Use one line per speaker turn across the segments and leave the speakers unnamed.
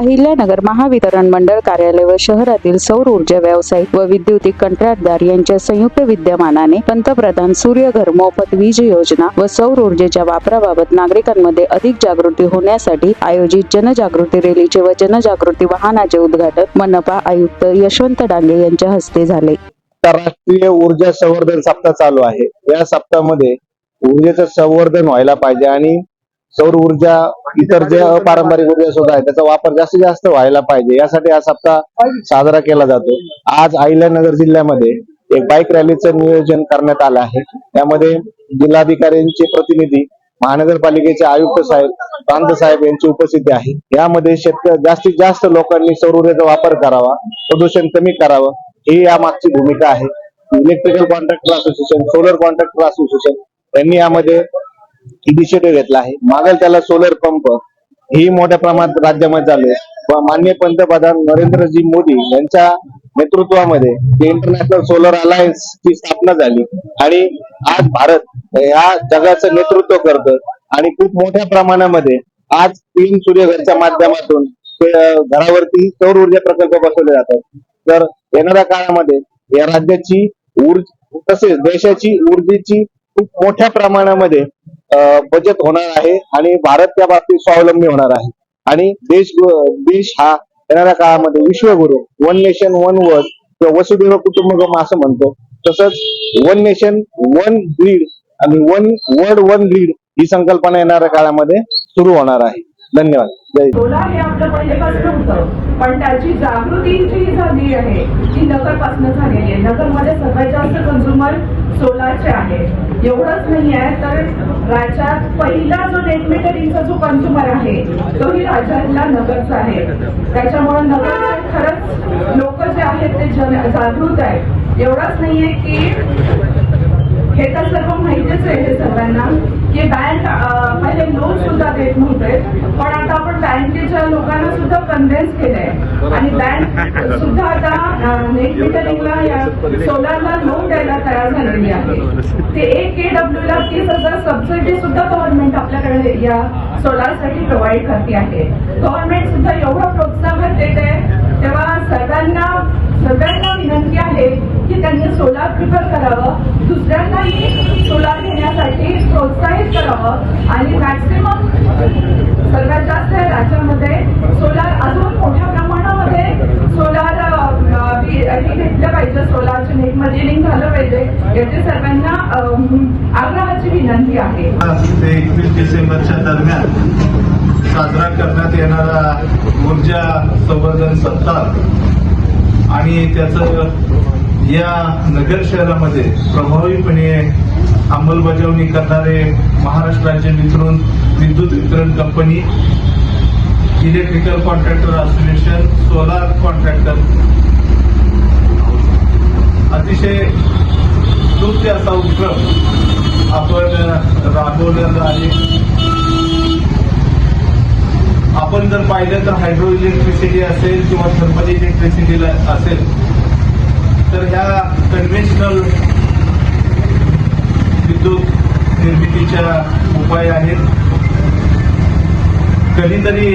अहिल्यानगर महावितरण मंडळ कार्यालय व शहरातील सौर ऊर्जा व्यावसायिक व विद्युतीय कंत्राटदार यांच्या संयुक्त विद्यमानाने पंतप्रधान सूर्यघर मोफत वीज योजना व सौर ऊर्जेच्या वापराबाबत नागरिकांमध्ये अधिक जागृती होण्यासाठी आयोजित जनजागृती रॅलीचे व जनजागृती वाहनाचे उद्घाटन मनपा आयुक्त यशवंत डांगे यांच्या हस्ते झाले.
राष्ट्रीय ऊर्जा संवर्धन सप्ताह चालू आहे. या सप्ताहामध्ये ऊर्जेचं संवर्धन व्हायला पाहिजे आणि सौर ऊर्जा इतर जे अपारंपरिक ऊर्जा सुद्धा आहे त्याचा वापर जास्तीत जास्त व्हायला पाहिजे. यासाठी हा सप्ताह साजरा केला जातो. आज अहिल्यानगर जिल्ह्यामध्ये एक बाईक रॅलीचं नियोजन करण्यात आलं आहे. त्यामध्ये जिल्हाधिकाऱ्यांचे प्रतिनिधी महानगरपालिकेचे आयुक्त साहेब प्रांत साहेब यांची उपस्थिती आहे. यामध्ये शेतकरी जास्तीत जास्त लोकांनी सौर ऊर्जेचा वापर करावा प्रदूषण कमी करावं ही या मागची भूमिका आहे. Electrical contractor association solar contractor association यांनी यामध्ये इनिशिएटिव्ह घेतला आहे. मागेल त्याला सोलर पंप ही मोठ्या प्रमाणात राज्यामध्ये चालू आहे. व माननीय पंतप्रधान नरेंद्रजी मोदी यांच्या नेतृत्वामध्ये इंटरनॅशनल सोलर अलायन्स ची स्थापना झाली. आणि आज भारत या जगाचं नेतृत्व करतं. आणि खूप मोठ्या प्रमाणामध्ये आज तीन सूर्यघरच्या माध्यमातून घरावरती सौर ऊर्जा प्रकल्प बसवले जातात. तर येणाऱ्या काळामध्ये या राज्याची ऊर्जा तसेच देशाची ऊर्जेची खूप मोठ्या प्रमाणामध्ये बचत होणार आहे आणि भारत त्या बाबतीत स्वावलंबी होणार आहे. आणि देश देश हा येणाऱ्या काळामध्ये विश्वगुरु वन नेशन वन वर्ल्ड किंवा वसुधैव कुटुंबकम असं म्हणतो. तसंच वन नेशन वन ग्रीड आणि वन वर्ल्ड वन ग्रीड ही संकल्पना येणाऱ्या काळामध्ये सुरू होणार आहे. धन्यवाद. जय
सोलार हे आपलं पहिलेपासून होतं पण त्याची जागृती जी झाली आहे ती नगरपासून झालेली आहे नगरमध्ये सर्वात जास्त कंझ्युमर सोलारचे आहे. एवढंच नाही आहे तर राज्यात पहिला जो नेट जो कंझ्युमर आहे तोही राज्यातला नगरचा आहे. त्याच्यामुळे नगर खरंच लोक जे आहेत ते जन जागृत आहेत. एवढंच नाहीये की हे तर सर्व माहितीच आहे हे सर्वांना की बँक पहिले लोन सुद्धा देत नव्हते पण आता आपण बँकेच्या लोकांना सुद्धा कन्व्हिन्स केलंय. आणि बँक सुद्धा आता नेट मिटरिंगला या सोलारला लोन द्यायला तयार झालेली आहे. ते एक के डब्ल्यू ला तीस हजार सबसिडी सुद्धा गव्हर्नमेंट आपल्याकडे या सोलारसाठी प्रोव्हाइड करते आहे. गव्हर्नमेंट सुद्धा एवढं प्रोत्साहन देत आहे. तेव्हा सर्वांना सगळ्यांना विनंती आहे की त्यांनी सोलार प्रिफर करावं दुसऱ्यांनाही सोलार घेण्यासाठी प्रोत्साहित करावं आणि मॅक्सिमम सर्वात जास्त राज्यामध्ये. सोलार अजून मोठ्या प्रमाणामध्ये सोलार हे घेतलं पाहिजे. सोलारचे नेट मटेरिंग झालं पाहिजे. याची सर्वांना आग्रहाची विनंती आहे.
एकवीस डिसेंबरच्या दरम्यान साजरा करण्यात येणारा ऊर्जा संवर्धन सप्ताह आणि त्याचं या नगर शहरामध्ये प्रभावीपणे अंमलबजावणी करणारे महाराष्ट्र राज्य वितरण विद्युत वितरण company electrical contractor association solar contractor. अतिशय स्तुत्य असा उपक्रम आपण राबवलेला आहे. आपण जर पाहिलं तर हायड्रो इलेक्ट्रिसिटी असेल किंवा थर्मल इलेक्ट्रिसिटी असेल तर ह्या कन्व्हेन्शनल निर्मितीच्या उपाय आहेत. कधीतरी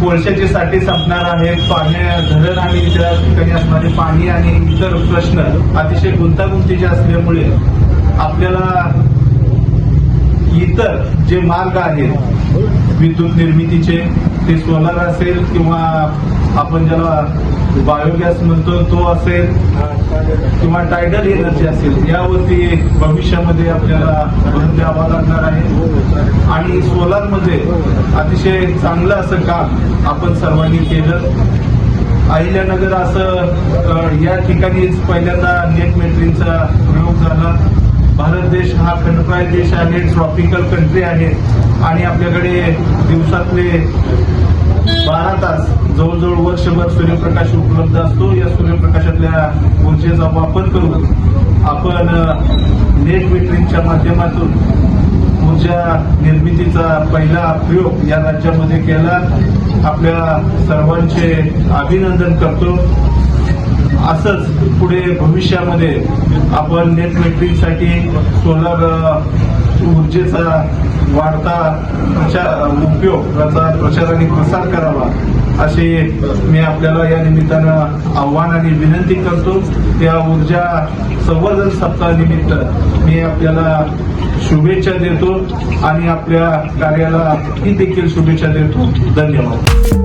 कोळशाचे साठे संपणार आहेत पाण्या धरण आणि त्या ठिकाणी असणारे पाणी आणि इतर प्रश्न अतिशय गुंतागुंतीचे असल्यामुळे आपल्याला इतर जे मार्ग आहेत विद्युत निर्मितीचे ते सोलार असेल किंवा आपण ज्याला बायोगॅस म्हणतो तो असेल किंवा टायडल एनर्जी असेल यावरती भविष्यामध्ये आपल्याला भर द्यावा लागणार आहे. आणि सोलारमध्ये अतिशय चांगलं असं काम आपण सर्वांनी केलं. अहिल्यानगर असं या ठिकाणीच पहिल्यांदा नेट मेट्रीनचा प्रयोग झाला. भारत देश हा खंडप्राय देश आहे ट्रॉपिकल कंट्री आहे. आणि आपल्याकडे दिवसातले बारा तास जवळजवळ वर्षभर सूर्यप्रकाश उपलब्ध असतो. या सूर्यप्रकाशातल्या ऊर्जेचा वापर करून आपण नेट मीटरिंगच्या माध्यमातून ऊर्जा निर्मितीचा पहिला प्रयोग या राज्यामध्ये केला. आपल्या सर्वांचे अभिनंदन करतो. असंच पुढे भविष्यामध्ये आपण नेट मेट्रिकसाठी सोलर ऊर्जेचा वाढता उपयोग याचा प्रचार आणि प्रसार करावा असे मी आपल्याला या निमित्तानं आव्हान आणि विनंती करतो. त्या ऊर्जा संवर्धन सप्ताहानिमित्त मी आपल्याला शुभेच्छा देतो आणि आपल्या कार्याला ही देखील शुभेच्छा देतो. धन्यवाद.